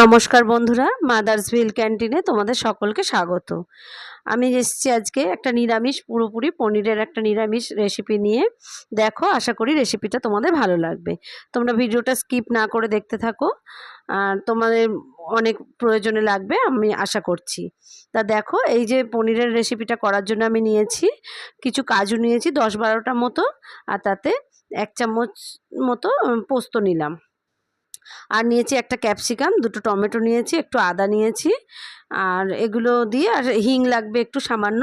নমস্কার বন্ধুরা মাদার্স ভিল ক্যান্টিনে তোমাদের সকলকে স্বাগত। আমি এসেছি আজকে একটা নিরামিষ, পুরোপুরি পনিরের একটা নিরামিষ রেসিপি নিয়ে। দেখো, আশা করি রেসিপিটা তোমাদের ভালো লাগবে। তোমরা ভিডিওটা স্কিপ না করে দেখতে থাকো। আর তোমাদের অনেক প্রয়োজনে লাগবে, আমি আশা করছি। তা দেখো, এই যে পনিরের রেসিপিটা করার জন্য আমি নিয়েছি। কিছু কাজু নিয়েছি, দশ বারোটা মতো। আর তাতে এক চামচ মতো পোস্ত নিলাম। আর নিয়েছি একটা ক্যাপসিকাম দুটো টমেটো নিয়েছি একটু আদা নিয়েছি। আর এগুলো দিয়ে আর হিং লাগবে একটু সামান্য।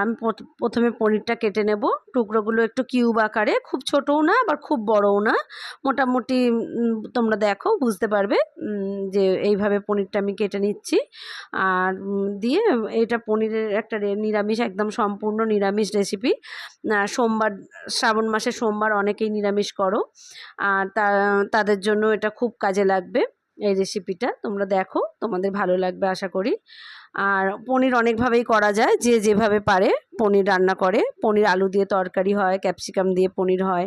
আমি প্রথমে পনিরটা কেটে নেব। টুকরোগুলো একটু কিউব আকারে, খুব ছোটও না, আবার খুব বড়ও না। মোটামুটি তোমরা দেখো, বুঝতে পারবে যে এইভাবে পনিরটা আমি কেটে নিচ্ছি। আর দিয়ে এটা পনিরের একটা নিরামিষ, একদম সম্পূর্ণ নিরামিষ রেসিপি। সোমবার, শ্রাবণ মাসে সোমবার অনেকেই নিরামিষ করো। আর তাদের জন্য এটা খুব কাজে লাগবে। এই রেসিপিটা তোমরা দেখো, তোমাদের ভালো লাগবে আশা করি। আর পনির অনেকভাবেই করা যায়, যে যেভাবে পারে পনির রান্না করে। পনির আলু দিয়ে তরকারি হয় ক্যাপসিকাম দিয়ে পনির হয়।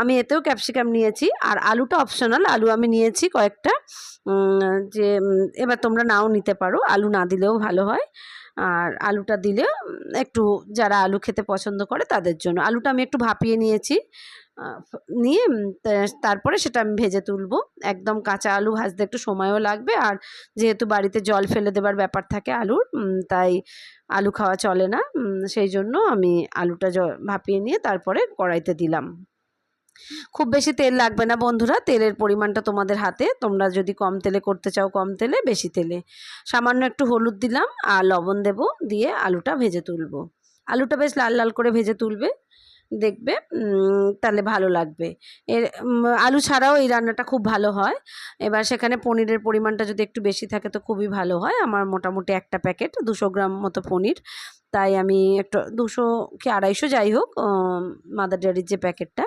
আমি এতেও ক্যাপসিকাম নিয়েছি। আর আলুটা অপশনাল আলু আমি নিয়েছি কয়েকটা। যে এবার তোমরা নাও নিতে পারো, আলু না দিলেও ভালো হয়। আর আলুটা দিলে একটু যারা আলু খেতে পছন্দ করে তাদের জন্য। আলুটা আমি একটু ভাপিয়ে নিয়েছি। নিয়ে তারপরে সেটা আমি ভেজে তুলবো। একদম কাঁচা আলু ভাজতে একটু সময়ও লাগবে। আর যেহেতু বাড়িতে জল ফেলে দেবার ব্যাপার থাকে আলুর তাই আলু খাওয়া চলে না সেই জন্য আমি আলুটা ভাপিয়ে নিয়ে তারপরে কড়াইতে দিলাম। খুব বেশি তেল লাগবে না বন্ধুরা, তেলের পরিমাণটা তোমাদের হাতে। তোমরা যদি কম তেলে করতে চাও কম তেলে, বেশি তেলে। সামান্য একটু হলুদ দিলাম আর লবণ দেব, দিয়ে আলুটা ভেজে তুলবো। আলুটা বেশ লাল লাল করে ভেজে তুলবে। দেখবে তাহলে ভালো লাগবে। এর আলু ছাড়াও এই রান্নাটা খুব ভালো হয়। এবার সেখানে পনিরের পরিমাণটা যদি একটু বেশি থাকে তো খুবই ভালো হয়। আমার মোটামুটি একটা প্যাকেট, দুশো গ্রাম মতো পনির। তাই আমি একটু, দুশো কি আড়াইশো যাই হোক মাদার ডেয়ারির যে প্যাকেটটা,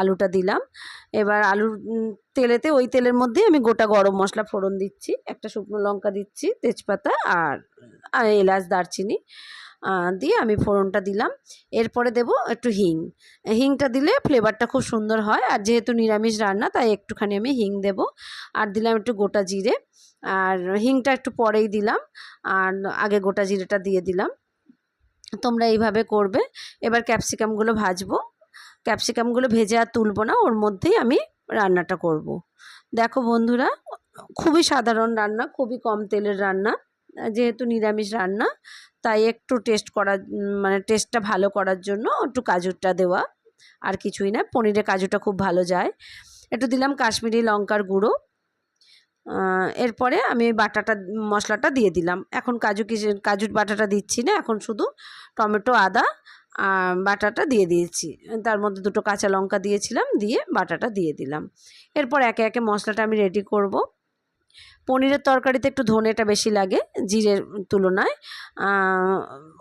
আলুটা দিলাম। এবার আলুর তেলেতে ওই তেলের মধ্যে আমি গোটা গরম মশলা ফোড়ন দিচ্ছি। একটা শুকনো লঙ্কা দিচ্ছি, তেজপাতা আর এলাচ, দারচিনি। দিয়ে আমি ফোড়নটা দিলাম। এরপরে দেব একটু হিং। হিংটা দিলে ফ্লেভারটা খুব সুন্দর হয় আর যেহেতু নিরামিষ রান্না, তাই একটুখানি আমি হিং দেব। আর দিলাম একটু গোটা জিরে। আর হিংটা একটু পরেই দিলাম। আর আগে গোটা জিরেটা দিয়ে দিলাম। তোমরা এইভাবে করবে। এবার ক্যাপসিকামগুলো ভাজবো। ক্যাপসিকামগুলো ভেজে আর তুলবো না, ওর মধ্যেই আমি রান্নাটা করব। দেখো বন্ধুরা, খুবই সাধারণ রান্না, খুবই কম তেলের রান্না। যেহেতু নিরামিষ রান্না, তাই একটু টেস্ট করার মানে টেস্টটা ভালো করার জন্য একটু কাজুরটা দেওয়া। আর কিছুই না পনিরে কাজুটা খুব ভালো যায়। একটু দিলাম কাশ্মীরি লঙ্কার গুঁড়ো। এরপরে আমি বাটাটা, মশলাটা দিয়ে দিলাম। এখন কাজু কাজুর বাটাটা দিচ্ছি না, এখন শুধু টমেটো, আদা বাটাটা দিয়ে দিয়েছি। তার মধ্যে দুটো কাঁচা লঙ্কা দিয়েছিলাম, দিয়ে বাটাটা দিয়ে দিলাম। এরপর একে একে মশলাটা আমি রেডি করব। পনিরের তরকারিতে একটু ধনেটা বেশি লাগে, জিরের তুলনায়।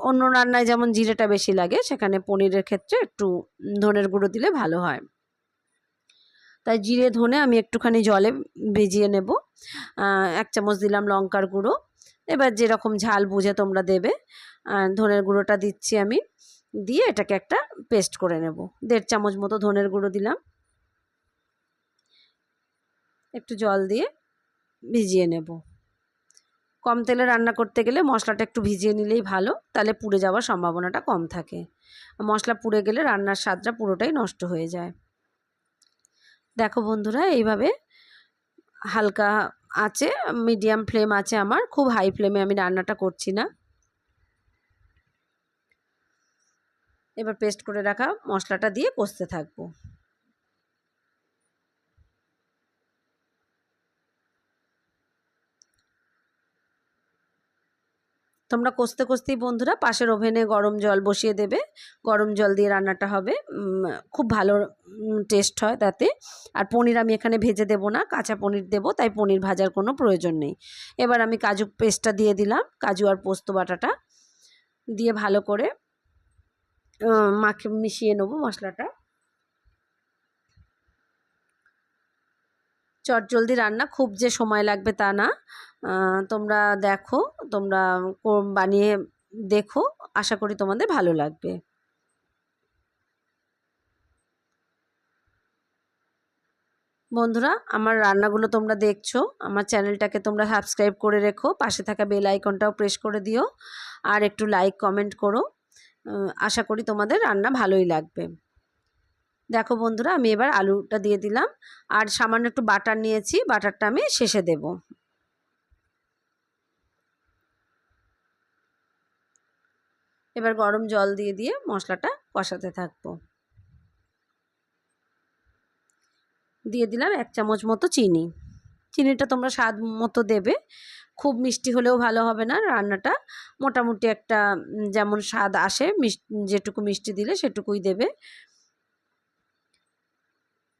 অন্য রান্নায় যেমন জিরেটা বেশি লাগে, সেখানে পনিরের ক্ষেত্রে একটু ধনের গুঁড়ো দিলে ভালো হয়। তাই জিরে, ধনে আমি একটুখানি জলে ভিজিয়ে নেব। এক চামচ দিলাম লঙ্কার গুঁড়ো। এবার যেরকম ঝাল বুঝে তোমরা দেবে ধনের গুঁড়োটা দিচ্ছি আমি। দিয়ে এটাকে একটা পেস্ট করে নেব। দেড় চামচ মতো ধনের গুঁড়ো দিলাম। একটু জল দিয়ে ভিজিয়ে নেব। কম তেলে রান্না করতে গেলে মশলাটা একটু ভিজিয়ে নিলেই ভালো, তাহলে পুড়ে যাওয়ার সম্ভাবনাটা কম থাকে। মশলা পুড়ে গেলে রান্নার স্বাদটা পুরোটাই নষ্ট হয়ে যায়। দেখো বন্ধুরা, এইভাবে হালকা আছে, মিডিয়াম ফ্লেম আছে আমার, খুব হাই ফ্লেমে আমি রান্নাটা করছি না। এবার পেস্ট করে রাখা মশলাটা দিয়ে কষতে থাকব। তোমরা কষতে কষতেই বন্ধুরা পাশের ওভেনে গরম জল বসিয়ে দেবে। গরম জল দিয়ে রান্নাটা হবে। খুব ভালো টেস্ট হয় তাতে। আর পনির আমি এখানে ভেজে দেবো না, কাঁচা পনির দেবো, তাই পনির ভাজার কোনো প্রয়োজন নেই। এবার আমি কাজু পেস্টটা দিয়ে দিলাম, কাজু আর পোস্ত বাটাটা। দিয়ে ভালো করে মাখে, মিশিয়ে নেব মশলাটা। চটজলদি রান্না, খুব যে সময় লাগবে তা না। তোমরা দেখো, তোমরা বানিয়ে দেখো, আশা করি তোমাদের ভালো লাগবে। বন্ধুরা, আমার রান্নাগুলো তোমরা দেখছ, আমার চ্যানেলটাকে তোমরা সাবস্ক্রাইব করে রেখো, পাশে থাকা বেল আইকনটাও প্রেস করে দিও, আর একটু লাইক, কমেন্ট করো। আশা করি তোমাদের রান্না ভালোই লাগবে। দেখো বন্ধুরা, আমি এবার আলুটা দিয়ে দিলাম। আর সামান্য একটু বাটার নিয়েছি, বাটারটা আমি শেষে দেব। এবার গরম জল দিয়ে দিয়ে মশলাটা কষাতে থাকব। দিয়ে দিলাম এক চামচ মতো চিনি। চিনিটা তোমরা স্বাদ মতো দেবে। খুব মিষ্টি হলেও ভালো হবে না রান্নাটা। মোটামুটি একটা যেমন স্বাদ আসে মিষ্টি যেটুকু মিষ্টি দিলে সেটুকুই দেবে।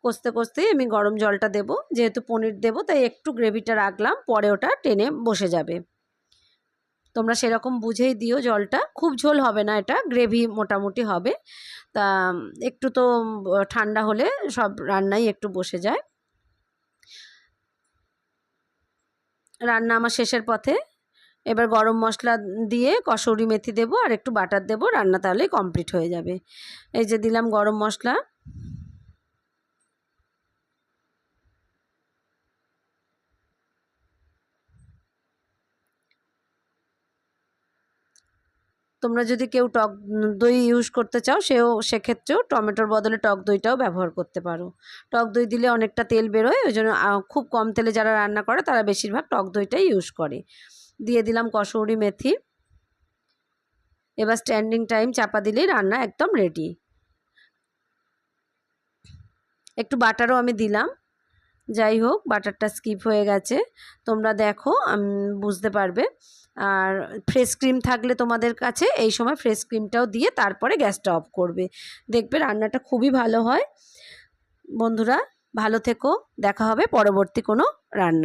কষতে কষতেই আমি গরম জলটা দেব। যেহেতু পনির দেব, তাই একটু গ্রেভিটা রাখলাম, পরে ওটা টেনে বসে যাবে। তোমরা সেরকম বুঝেই দিও জলটা। খুব ঝোল হবে না এটা, গ্রেভি মোটামুটি হবে। তা, একটু তো ঠান্ডা হলে সব রান্নাই একটু বসে যায়। রান্না আমার শেষের পথে। এবার গরম মশলা দিয়ে কসৌরি মেথি দেবো আর একটু বাটার দেবো। রান্না তাহলেই কমপ্লিট হয়ে যাবে। এই যে দিলাম গরম মশলা। তোমরা যদি কেউ টক দই ইউজ করতে চাও, সেও সেক্ষেত্রেও টমেটোর বদলে টক দইটাও ব্যবহার করতে পারো। টক দই দিলে অনেকটা তেল বেরোয়, ওই জন্য খুব কম তেলে যারা রান্না করে, তারা বেশিরভাগ টক দইটাই ইউজ করে। দিয়ে দিলাম কসৌরি মেথি। এবার স্ট্যান্ডিং টাইম চাপা দিলেই রান্না একদম রেডি একটু বাটারও আমি দিলাম। যাই হোক, বাটারটা স্কিপ হয়ে গেছে। তোমরা দেখো বুঝতে পারবে। আর ফ্রেশ ক্রিম থাকলে তোমাদের কাছে এই সময় ফ্রেশ ক্রিমটাও দিয়ে তারপরে গ্যাসটা অফ করবে। দেখবে রান্নাটা খুবই ভালো হয়। বন্ধুরা, ভালো থেকো। দেখা হবে পরবর্তী কোনো রান্না